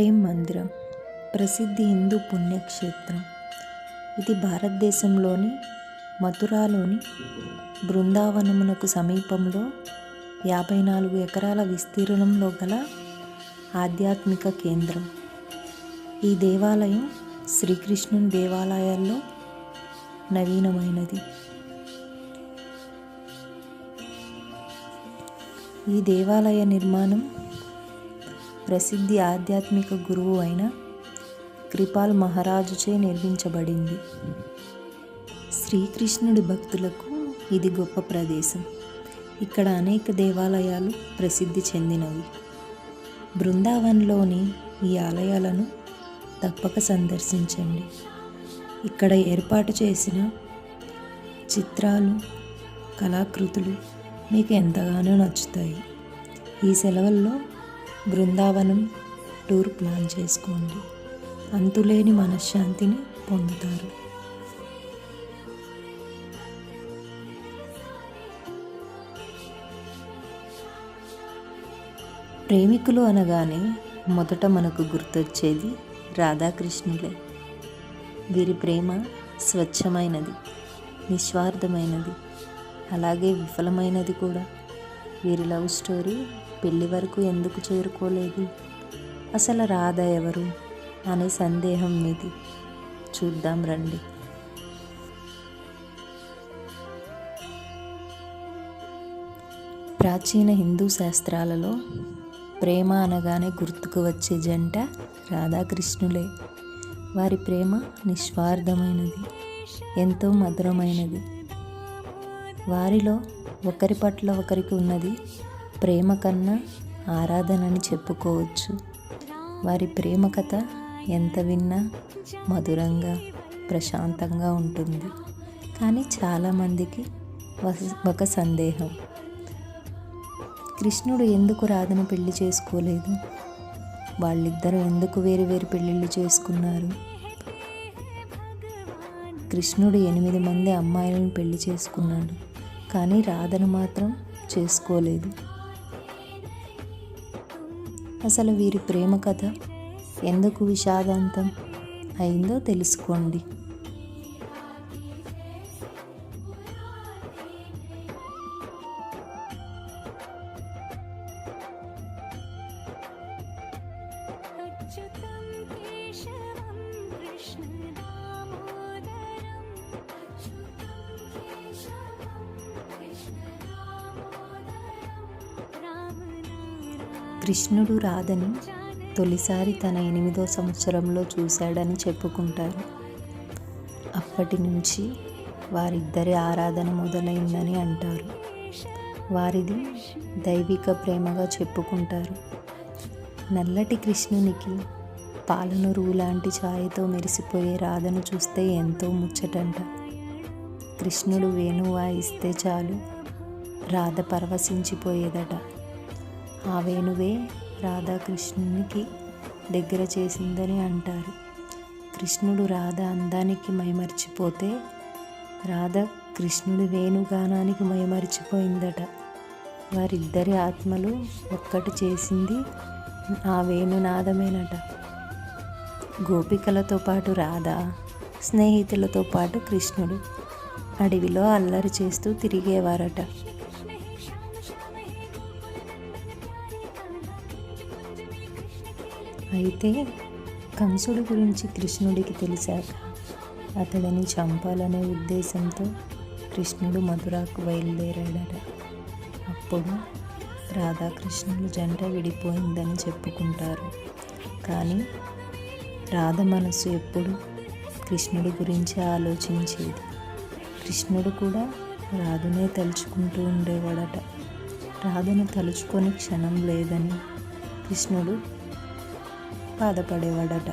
ప్రేమ్ మందిరం ప్రసిద్ధి హిందూ పుణ్యక్షేత్రం. ఇది భారతదేశంలోని మథురాలోని బృందావనమునకు సమీపంలో యాభై నాలుగు ఎకరాల విస్తీర్ణంలో గల ఆధ్యాత్మిక కేంద్రం. ఈ దేవాలయం శ్రీకృష్ణుని దేవాలయాల్లో నవీనమైనది. ఈ దేవాలయ నిర్మాణం ప్రసిద్ధి ఆధ్యాత్మిక గురువు అయిన కృపాల్ మహారాజుచే నిర్మించబడింది. శ్రీకృష్ణుడి భక్తులకు ఇది గొప్ప ప్రదేశం. ఇక్కడ అనేక దేవాలయాలు ప్రసిద్ధి చెందినవి. బృందావన్లోని ఈ ఆలయాలను తప్పక సందర్శించండి. ఇక్కడ ఏర్పాటు చేసిన చిత్రాలు కళాకృతులు మీకు ఎంతగానో నచ్చుతాయి. ఈ సెలవుల్లో బృందావనం టూర్ ప్లాన్ చేసుకోండి. అంతులేని మనశ్శాంతిని పొందుతారు. ప్రేమికులు అనగానే మొదట మనకు గుర్తొచ్చేది రాధాకృష్ణులే. వీరి ప్రేమ స్వచ్ఛమైనది నిస్వార్థమైనది అలాగే విఫలమైనది కూడా. వీరి లవ్ స్టోరీ పెళ్ళి వరకు ఎందుకు చేరుకోలేదు? అసలు రాధ ఎవరు అనే సందేహం మీది. చూద్దాం రండి. ప్రాచీన హిందూ శాస్త్రాలలో ప్రేమ అనగానే గుర్తుకు వచ్చే జంట రాధాకృష్ణులే. వారి ప్రేమ నిస్వార్థమైనది ఎంతో మధురమైనది. వారిలో ఒకరి పట్ల ఒకరికి ఉన్నది ప్రేమ కన్నా ఆరాధనని చెప్పుకోవచ్చు. వారి ప్రేమ కథ ఎంత విన్నా మధురంగా ప్రశాంతంగా ఉంటుంది. కానీ చాలామందికి ఒక సందేహం. కృష్ణుడు ఎందుకు రాధను పెళ్ళి చేసుకోలేదు? వాళ్ళిద్దరూ ఎందుకు వేరు వేరు పెళ్ళిళ్ళు చేసుకున్నారు? కృష్ణుడు ఎనిమిది మంది అమ్మాయిలను పెళ్ళి చేసుకున్నాడు. కానీ రాధను మాత్రం చేసుకోలేదు. అసలు వీరి ప్రేమ కథ ఎందుకు విషాదాంతం అయిందో తెలుసుకోండి. కృష్ణుడు రాధని తొలిసారి తన ఎనిమిదో సంవత్సరంలో చూశాడని చెప్పుకుంటారు. అప్పటి నుంచి వారిద్దరి ఆరాధన మొదలైందని అంటారు. వారిది దైవిక ప్రేమగా చెప్పుకుంటారు. నల్లటి కృష్ణునికి పాలనరువు లాంటి ఛాయతో మెరిసిపోయే రాధను చూస్తే ఎంతో ముచ్చటంట. కృష్ణుడు వేణువాయిస్తే చాలు రాధ పరవశించిపోయేదట. ఆ వేణువే రాధాకృష్ణునికి దగ్గర చేసిందని అంటారు. కృష్ణుడు రాధ అందానికి మైమర్చిపోతే రాధ కృష్ణుడి వేణుగానానికి మైమరిచిపోయిందట. వారిద్దరి ఆత్మలు ఒక్కటి చేసింది ఆ వేణునాదమేనట గోపికలతో పాటు రాధ స్నేహితులతో పాటు కృష్ణుడు అడవిలో అల్లరి చేస్తూ తిరిగేవారట. అయితే కంసుడి గురించి కృష్ణుడికి తెలిసాక అతడిని చంపాలనే ఉద్దేశంతో కృష్ణుడు మధురాకు బయలుదేరాడట. అప్పుడు రాధాకృష్ణులు జంట విడిపోయిందని చెప్పుకుంటారు. కానీ రాధ మనసు ఎప్పుడు కృష్ణుడి గురించి ఆలోచించేది. కృష్ణుడు కూడా రాధునే తలుచుకుంటూ ఉండేవాడట. రాధను తలుచుకొని క్షణం లేదని కృష్ణుడు బాధపడేవాడట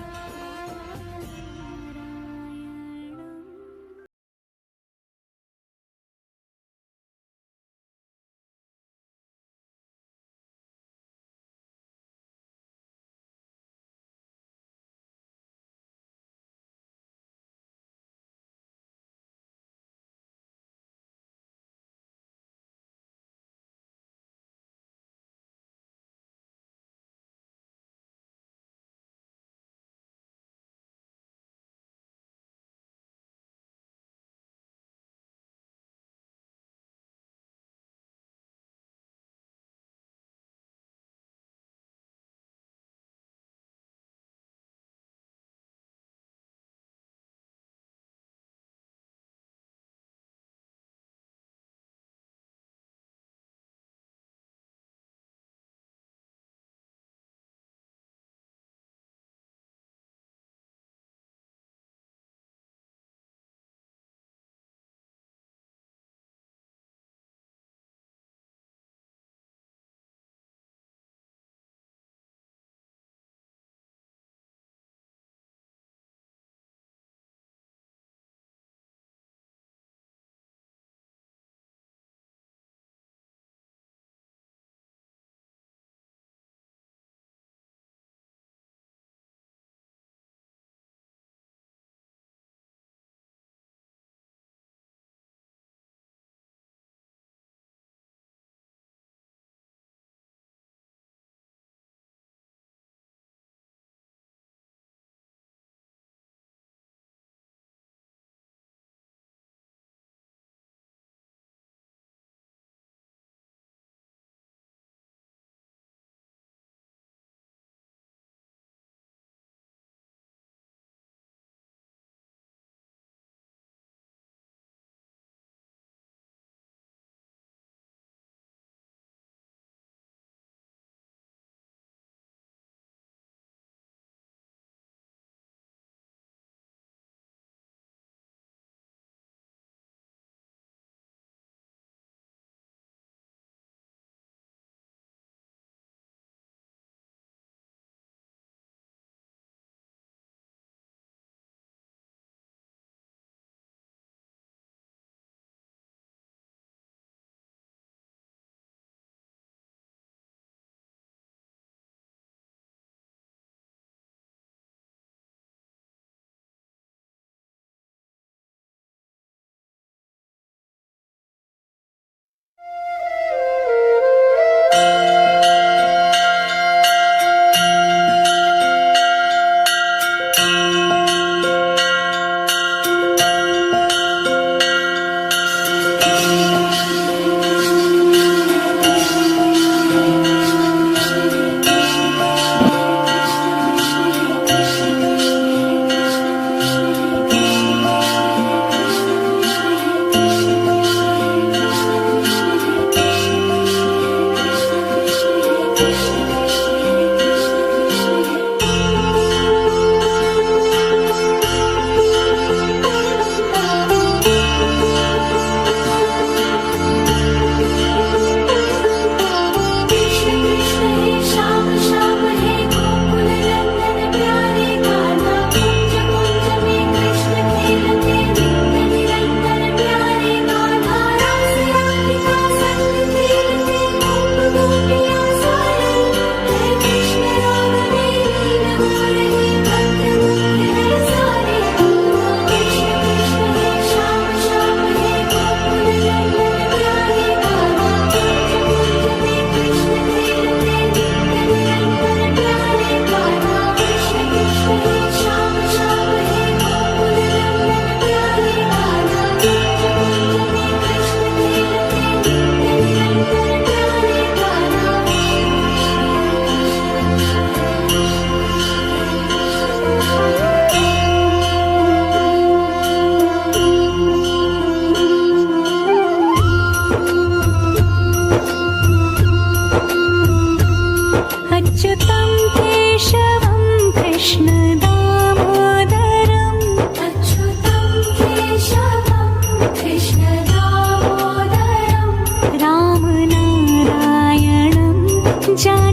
Cíntia.